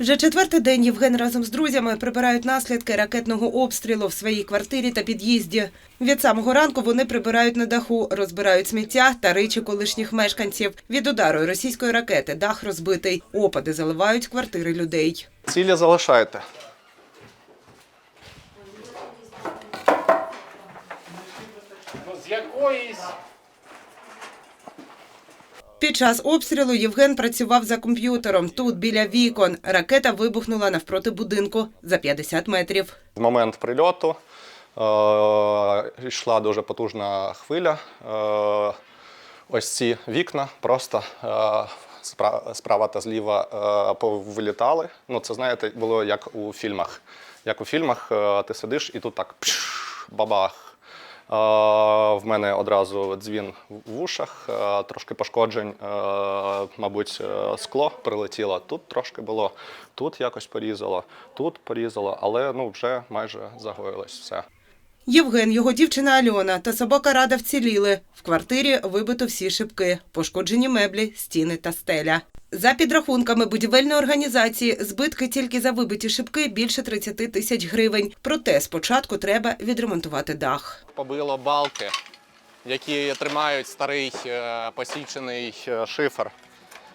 Вже четвертий день Євген разом з друзями прибирають наслідки ракетного обстрілу в своїй квартирі та під'їзді. Від самого ранку вони прибирають на даху, розбирають сміття та речі колишніх мешканців. Від удару російської ракети дах розбитий. Опади заливають квартири людей. Цілі залишайте. Ну, з якоїсь Під час обстрілу Євген працював за комп'ютером. Тут біля вікон ракета вибухнула навпроти будинку за 50 метрів. В момент прильоту е- йшла дуже потужна хвиля. Е- ось ці вікна просто е- справа та зліва е- повилітали. Ну, це знаєте, було як у фільмах. Як у фільмах е- ти сидиш і тут так пш, бабах. В мене одразу дзвін в ушах, трошки пошкоджень, мабуть, е, скло прилетіло. Тут трошки було, тут якось порізало, тут порізало, але ну вже майже загоїлось все. Євген, його дівчина Альона та собака Рада вціліли. В квартирі вибито всі шибки, пошкоджені меблі, стіни та стеля. За підрахунками будівельної організації, збитки тільки за вибиті шибки більше 30 тисяч гривень. Проте спочатку треба відремонтувати дах. Побило балки, які тримають старий е, посічений е, шифер.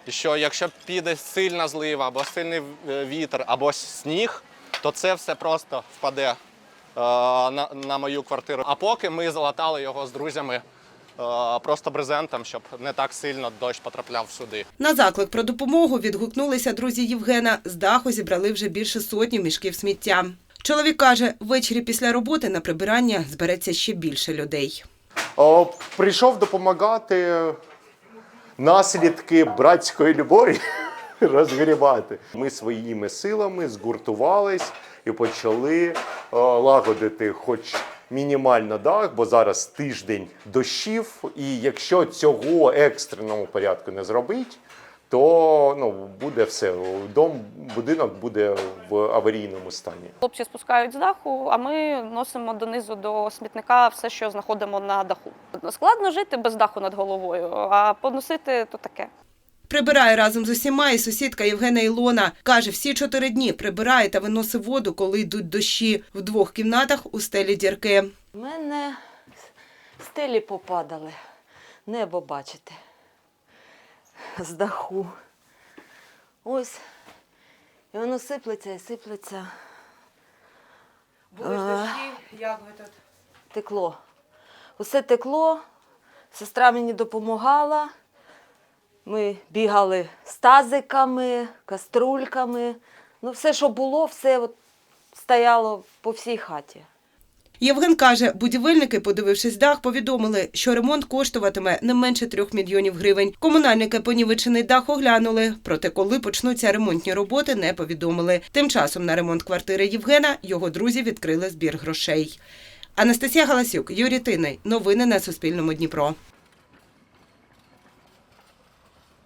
Що якщо піде сильна злива, або сильний е, вітер, або сніг, то це все просто впаде на, на мою квартиру. А поки ми залатали його з друзями е, просто брезентом, щоб не так сильно дощ потрапляв сюди. На заклик про допомогу відгукнулися друзі Євгена. З даху зібрали вже більше сотні мішків сміття. Чоловік каже, ввечері після роботи на прибирання збереться ще більше людей. О, прийшов допомагати наслідки братської любові розгрібати. Ми своїми силами згуртувались і почали о, лагодити хоч мінімально дах, бо зараз тиждень дощів, і якщо цього екстреному порядку не зробить, то ну, буде все. Дом, будинок буде в аварійному стані. Хлопці спускають з даху, а ми носимо донизу до смітника все, що знаходимо на даху. Складно жити без даху над головою, а поносити то таке. Прибирає разом з усіма і сусідка Євгена Ілона. Каже, всі чотири дні прибирає та виносить воду, коли йдуть дощі. В двох кімнатах у стелі дірки. У мене стелі попадали. Небо бачите. З даху. Ось. І воно сиплеться і сиплеться. Були ж дощі, як ви тут? Текло. Усе текло. Сестра мені допомагала. Ми бігали з тазиками, каструльками. Ну, все, що було, все от стояло по всій хаті. Євген каже, будівельники, подивившись дах, повідомили, що ремонт коштуватиме не менше трьох мільйонів гривень. Комунальники понівечений дах оглянули, проте коли почнуться ремонтні роботи, не повідомили. Тим часом на ремонт квартири Євгена його друзі відкрили збір грошей. Анастасія Галасюк, Юрій Тиний. Новини на Суспільному Дніпро.